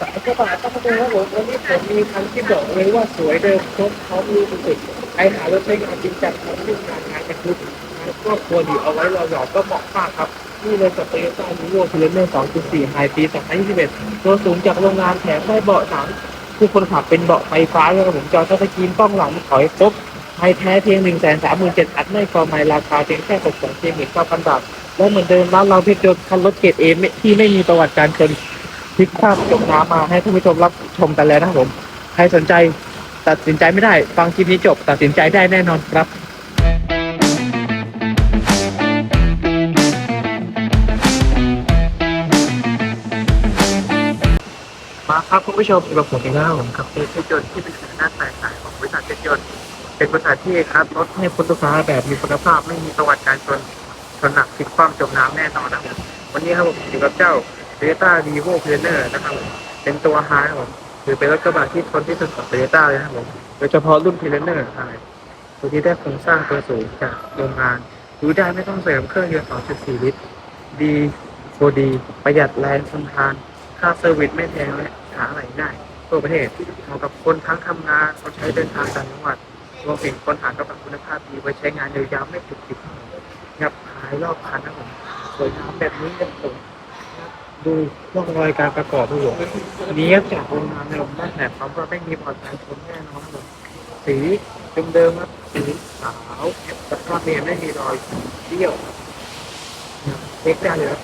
สายกระบะต้องมาดูครับผมวันนี้ผมมีคันที่บอกเลยว่าสวยเดิมครบพร้อมรูสุดๆใครหารถใช้งานจริงจังทำยุ่งานงานกระทุกงานครอบครัวดีเอาไว้รอหยอดก็เหมาะมากครับนี่เลยกับโตโยต้าลีโว่พิเลเนอร์2.4ไฮปี2021ตัวสูงจากโรงงานแถมได้เบาะหนังผู้คนขับเป็นเบาะไฟฟ้าเลยครับผมจอทัชสกรีนกล้องหลังถอยครบไฮแท้เพียง 1 3 7 0 0 0อัดไม่ฟอร์ไมล์ราคาเพียงแค่6 2เพียง19,000บาทและเหมือนเดิมร้านเราเพชรยนต์คันรถเกรดเอที่ไม่มีประวัติการชน พลิกภาพจมน้ำมาให้ท่านผู้ชมรับชมกันแล้วนะครับผม ใครสนใจตัดสินใจไม่ได้ ฟังคลิปนี้จบ ตัดสินใจได้แน่นอนครับมาครับคุณผู้ชมอยู่กับผมอีกแล้วผมกับเพชรยนต์ที่เป็นคณะแตกต่างของบริษัทเพชรยนต์เป็นบริษัทที่ครับรถให้คุณลูกค้าแบบมีคุณภาพไม่มีประวัติการชนชนหนักพลิกความจมน้ำแน่นอนนะครับวันนี้ครับผมอยู่กับเจ้า t o y ต้า v ีโวเพลเนอร์นะครับผมเป็นตัวไฮครับผมคือเป็นรถกระบะที่ทนที่สุดของ t o y ต้าเลยนะครับผมโดยเฉพาะรุ่นเพลเนอร์ไฮตัวที่ได้โครงสร้างตัวสูงจากโรงงานดูได้ไม่ต้องเสริมเครื่องยนต์ 2.4 ลิตร ดีโฟดี ประหยัดแรงทนทาน ค่าเซอร์วิสไม่แพงและหาอะไรง่ายทั่วประเทศเหมาะกับคนทั้งทำงานคนใช้เดินทางต่างจังหวัดรวมถึงคนหากระบะคุณภาพดีไว้ใช้งานยาวๆไม่ติดติดงับหายรอบคันนะผมสวยงามแบบนี้เนี่ยผม ดูร่องรอยการประกอบด้วยผมเนี้ยจากโรงงานในผมได้แต่ความว่าไม่มีพอร์ตการชนแน่นอนครับผมสีเดิมๆครับสีขาวสภาพเนี่ยไม่มีรอยเบี้ยวนะครับเช็คได้เลยครับ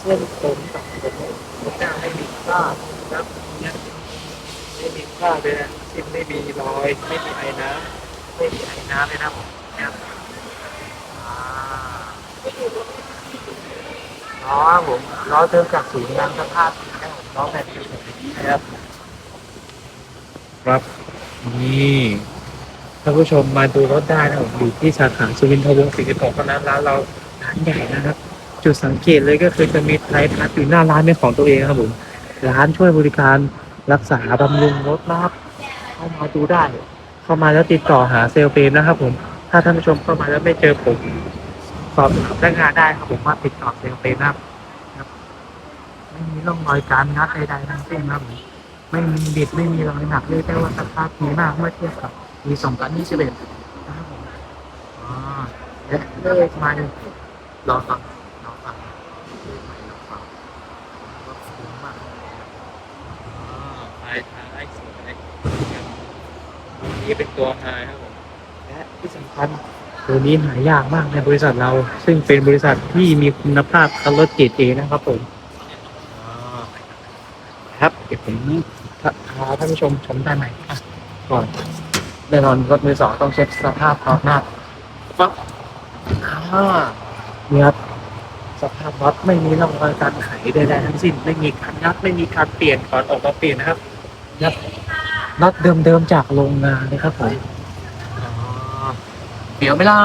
เส้นผมกับผมผมหน้าไม่มีค่าครับเนี่ยไม่มีค่าเลยนะซิมไม่มีรอย ไม่มีไอ้น้ำไม่มีไอ้น้ำเลยนะผมเนี่ยอ่า ล้อครับผมล้อเติมจากศูนย์งานสภาพนะครับผมล้อแบบนี้นะครับครับนี่ท่านผู้ชมมาดูรถได้นะผมอยู่ที่สาขาสุวินทวงศ์46เท่านั้นร้านเราร้านใหญ่นะครับ จุดสังเกตเลยก็คือจะมีไทยพัดอยู่หน้าร้านเป็นของตัวเองครับผมร้านช่วยบริการรักษาบำรุงรถนะครับเข้ามาดูได้ เข้ามาแล้วติดต่อหาเซลล์เปรมนะครับผมถ้าท่านผู้ชมเข้ามาแล้วไม่เจอผมสอบถามพนักงานได้ครับผมว่าติดต่อเซลล์เปรมนะครับครับ ไม่มีร่องรอยการงัดใดๆทั้งสิ้นครับผมไม่มีบิดไม่มีรอยหนักเลยแต่ว่าสภาพดีมากเมื่อเทียบกับปี2021นะครับผมอ่าและเลขมาหนึ่รอฟังน้อฟังเลขใหม่น้อฟังก็คุ้มากท้ายท้ายสวยนี่เป็นตัวไฮครับผมและที่สำคัญตัวนี้หายากมากในบริษัทเรา ซึ่งเป็นบริษัทที่มีคุณภาพคันรถเกรดเอนะครับผม ครับเดี๋ยวผมพาท่านผู้ชมชมด้านในอะก่อนแน่นอนรถมือสองต้องเช็คสภาพก่อนหน้าปั๊บอ่าเนี่ยครับสภาพรถไม่มีร่องรอยการไขใดๆทั้งสิ้น ไม่มีการงัดไม่มีการเปลี่ยนก่อนออกมาเปลี่ยนนะครับนัดน็อตเดิมๆจากโรงงานเลยครับผมอ๋อเดี๋ยวไม่ล่ะ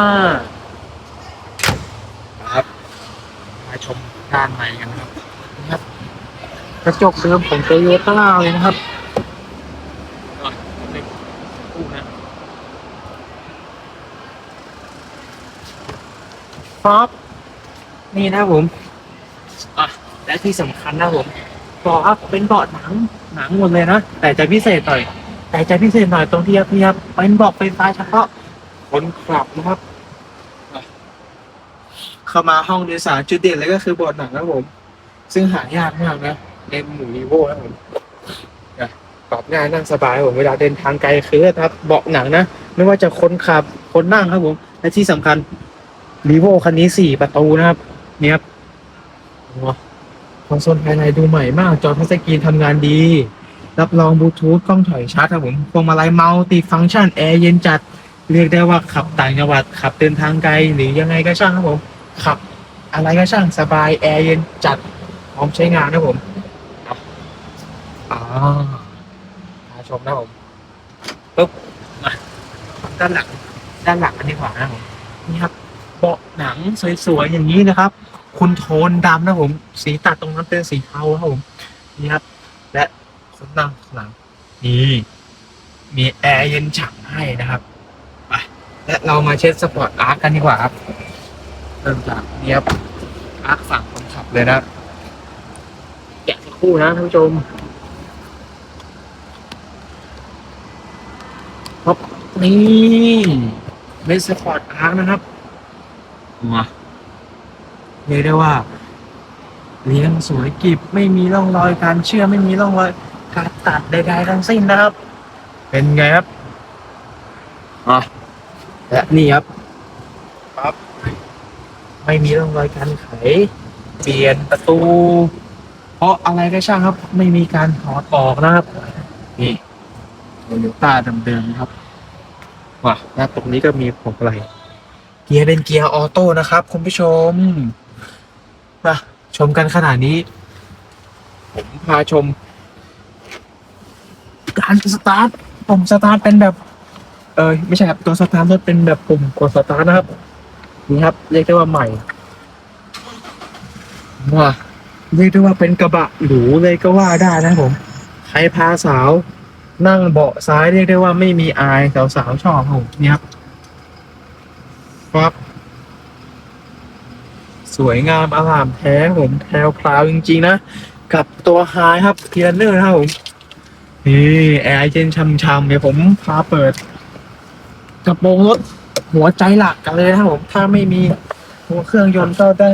ครับมาชมด้านในกันนะครับนี่ครับ กระจกเดิมของโตโยต้าเลยนะครับอะนี่คู่นะป๊อปนี่นะผมอะและที่สำคัญนะผมเบาะครับเป็นเบาะหนังหนังหมดเลยนะแต่จะพิเศษหน่อย แต่จะพิเศษหน่อยตรงที่ครับนี่ครับเป็นเบาะไฟฟ้าเฉพาะคนขับนะครับเข้ามาห้องโดยสารจุดเด่นเลยก็คือเบาะหนังนะผม ซึ่งหายากมากนะ ในหมู่ลีโว่ครับผมอะปรับง่ายนั่งสบายครับผมเวลาเดินทางไกลคือครับเบาะหนังนะ ไม่ว่าจะคนขับคนนั่งครับผมและที่สำคัญลีโว่คันนี้สี่ประตูนะครับเนี่ยครับโอ้คอนโซลภายในดูใหม่มาก จอทัชสกรีนทำงานดี รับรองบลูทูธกล้องถอยชาร์จครับผมพวงมาลัยเมัลติฟังก์ชันแอร์เย็นจัด เรียกได้ว่าขับต่างจังหวัด ขับเดินทางไกลหรือยังไงก็ช่างครับผม ขับอะไรก็ช่างสบายแอร์เย็นจัดพร้อมใช้งานนะผม อามาชมนะผมปุ๊บมาด้านหลัง ด้านหลังกันดีกว่านะผมนี่ครับเบาะหนังสวยๆอย่างนี้นะครับ คุณโทนดำนะผม สีตัดตรงนั้นเป็นสีเทาครับผมนี่ครับ และคนนั่งข้างหลังนี่มีแอร์เย็นฉ่ำให้นะครับไปและเรามาเช็ดสปอร์ตอาร์คกันดีกว่าครับเริ่มจากนี่ครับอาร์คฝั่งคนขับเลยนะแกะสักคู่นะท่านผู้ชม นี่เมสคอร์ดอาร์คนะครับมาเรียกได้ว่า เลี้ยงสวยกริบไม่มีร่องรอยการเชื่อมไม่มีร่องรอยการตัดใดๆทั้งสิ้นนะครับ เป็นไงครับอะและนี่ครับครับ ไม่มีร่องรอยการไข เปลี่ยนประตู เพราะอะไรก็ช่างครับ ไม่มีการถอดออกนะครับ นี่โตโยต้าเดิมๆครับ ว่ะแล้วตรงนี้ก็มีพวงอะไร เกียร์เป็นเกียร์ออโต้นะครับ คุณผู้ชมมาชมกันขนาดนี้ ผมพาชม การสตาร์ทปุ่มสตาร์ทเป็นแบบ เออไม่ใช่ครับตัวสตาร์ทรถเป็นแบบปุ่มกดสตาร์ทนะครับนี่ครับเรียกได้ว่าใหม่ว้าเรียกได้ว่าเป็นกระบะหรูเลยก็ว่าได้นะผมใครพาสาว นั่งเบาะซ้ายเรียกได้ว่าไม่มีอายสาวสาวๆชอบผมเนี่ยครับครับ สวยงามอลามแท้ผมแพรวพราวจริงๆนะ กับตัวไฮครับเทียนเนอร์ครับผมนี่แอร์เย็นช่ำๆเดี๋ยวผมพาเปิดกระโปรงรถหัวใจหลักกันเลยนะครับผมถ้าไม่มีหัวเครื่องยนต์ก็ได้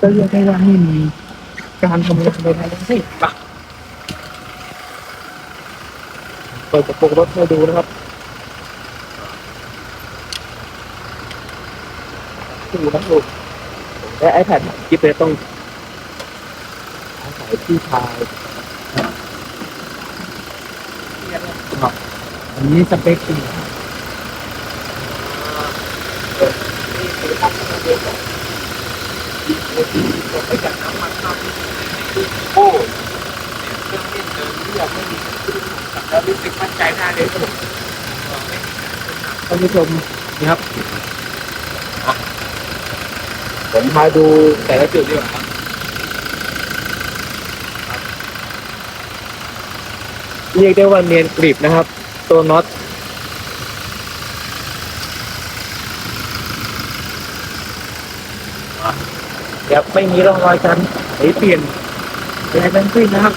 ก็เรียกได้ว่าไม่มีการทำงานใดๆทั้งสิ้นปะเปิดกระโปรงรถให้ดูนะครับดูนะลูกและไอแพดที่เป็นต้องอาศัยที่ชายอันนี้สเปคดีครับประหยัดน้ำมันมากโอ้เครื่องเล่น เดินเรียบไม่มีเครื่องขับแล้วรู้สึกมั่นใจได้เลยครับผมท่านผู้ชมนี่ครับผมพาดูแต่ละจุดดีกว่าครับเรียกได้ว่าเนียนกริบนะครับ ตัวน็อตครับไม่มีร่องรอยการไหลเปลี่ยนอะไรทั้งสิ้นนะครับ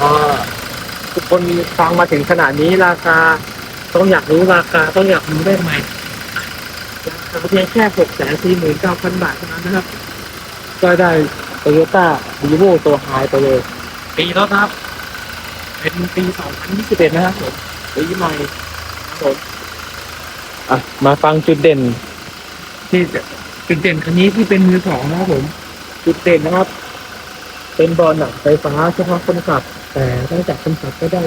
อ่าทุก คนฟังมาถึงขนาดนี้ราคา ต้องอยากรู้ราคาต้องอยากรู้ได้ไหมราคาเพียงแค่หกแสนสี่หมื่นเก้าพันบาทเท่านั้นนะครับ ก็ได้โตโยต้าวีโวตัวไฮไปเลย ปีแล้วครับ เป็นปี2021นะครับผมปีใหม่ครับผมอะมาฟังจุดเด่น ที่จุดเด่นคันนี้ที่เป็นมือสองนะครับผม จุดเด่นนะครับ เป็นเบอลหนังไฟฟ้าเฉพาะคนขับ แต่ตั้งจากคนขับก็ได้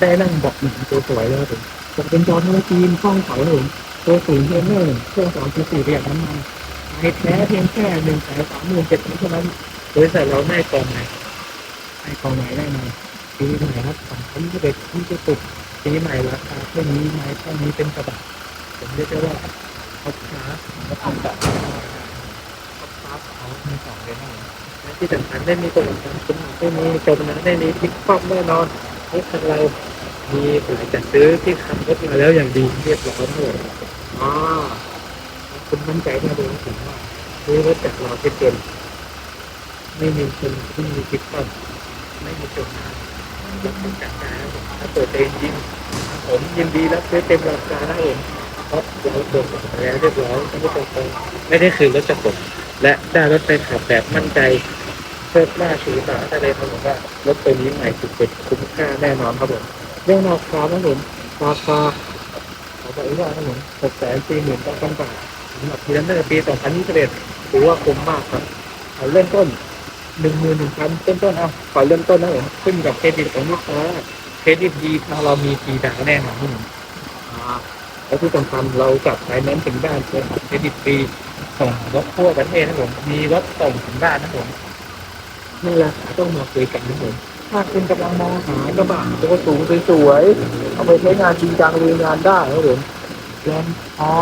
ได้นั่งเบาะหนังตัวสวยเลยครับผมเป็นจอทัชสกรีนกล้องเขาหนุนตัวสูงเทนเนอร์เครื่องสองจุดสี่ประหยัดน้ำมันไฮแท้เพียงแค่หนึ่งแสนสามหมื่นเจ็ดพันเท่านั้นบริษัทเราได้กองไหนให้กองไหนได้ไหมปีใหม่ครับสองพันยี่สิบเอ็ดที่จะตกปีใหม่ราคาเท่านี้ไม้เท่านี้เป็นกระบะผมเรียกได้ว่าท็อปคลาสและทำแบบท็อปคลาเอาในสองเลยนะผมและ ที่สำคัญได้มีตัวสำคัญคุณไม่มีจมน้ำได้มีพลิกคว่ำแน่นอนรถคันเรามีหลายจัดซื้อที่ขับรถมาแล้วอย่างดีเรียบร้อยหมดอ๋อคุณมั่นใจได้เลยถึงว่าซื้อรถจากเราเป็นเต็มไม่มีคนที่มีพลิกคว่ำไม่มีจมน้ำยกเป็นจัดการแล้วผมถ้าเปิดเองจริงผมยินดีรับซื้อเต็มราคาได้เองเพราะเราตรวจแล้วเรียบร้อยไม่ได้ตรงไม่ได้คืนรถจากผมและได้รถไปขับแบบมั่นใจ เพิ่มหน้าสีตาได้เลยครับผมว่ารถตัวนี้ใหม่สุดๆคุ้มค่าแน่นอนครับผมเรื่องราคาครับผมราคาขอบอกอีกว่าครับผมหกแสนสี่หมื่นเก้าพันบาทสำหรับพีรันเดอร์ปีสองพันยี่สิบเอ็ดถือว่าคุ้มมากครับเอาเริ่มต้นหนึ่งหมื่นหนึ่งพันต้นต้นเอาขอเริ่มต้นนะผมขึ้นกับเครดิตของลูกค้าเครดิตดีถ้าเรามีปีดาวแน่นอนครับผมอ่าแล้วที่สำคัญเราจับไฟแนนซ์ถึงบ้านเลยครับเครดิตฟรีส่งรถทั่วประเทศนะผมมีรถส่งถึงบ้านนะผม นี่แหละต้องมาคุยกันนะครับผมถ้าคุณกำลังมองหากระบะตัวสูงสวยๆเอาไปใช้งานจริงจังลุยงานได้ครับผมแลนพอ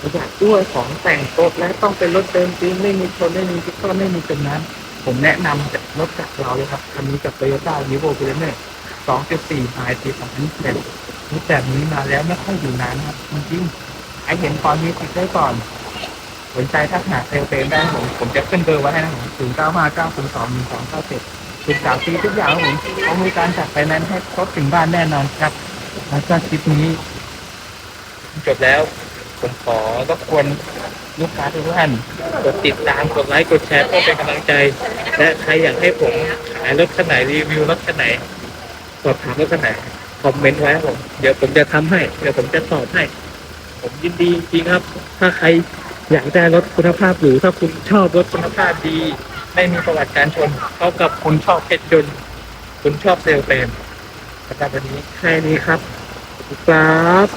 ประหยัดด้วยของแต่งรถและต้องเป็นรถเต็มจริงไม่มีชนไม่มีพิกซ์ไม่มีจมน้ำผมแนะนำจากรถจากเราเลยครับคันนี้กับ Toyota v i v o p i l a n e r 2.4ไฮปี2021รถแบบนี้มาแล้วไม่ค่อยอยู่นานนะครับจริงๆใครเห็นตอนนี้ติดได้ก่อน สนใจทักหาเซลล์เฟรมได้ผมผมจะขึ้นเบอร์ไว้ให้นะครับผม0 9 5 9 0 2 1 2 9 7ทุกสามปีทุกอย่างครับผมเขามีการจัดไฟแนนซ์ให้ครบถึงบ้านแน่นอนครับ แล้วก็คลิปนี้จบแล้ว ผมขอรบกวนลูกค้าทุกท่านกดติดตามกดไลค์กดแชร์เพื่อเป็นกำลังใจ และใครอยากให้ผมขายรถคันไหนรีวิวรถคันไหนสอบถามรถคันไหนคอมเมนต์ไว้ผมเดี๋ยวผมจะทำให้ เดี๋ยวผมจะตอบให้ ผมยินดีจริงครับ ถ้าใคร อยากได้รถคุณภาพหรูถ้าคุณชอบรถคุณภาพดี ไม่มีประวัติการชนเท่ากับคุณชอบเพชรยนต์คุณชอบเซลเฟรมสำหรับวันนี้แค่นี้ครับครับ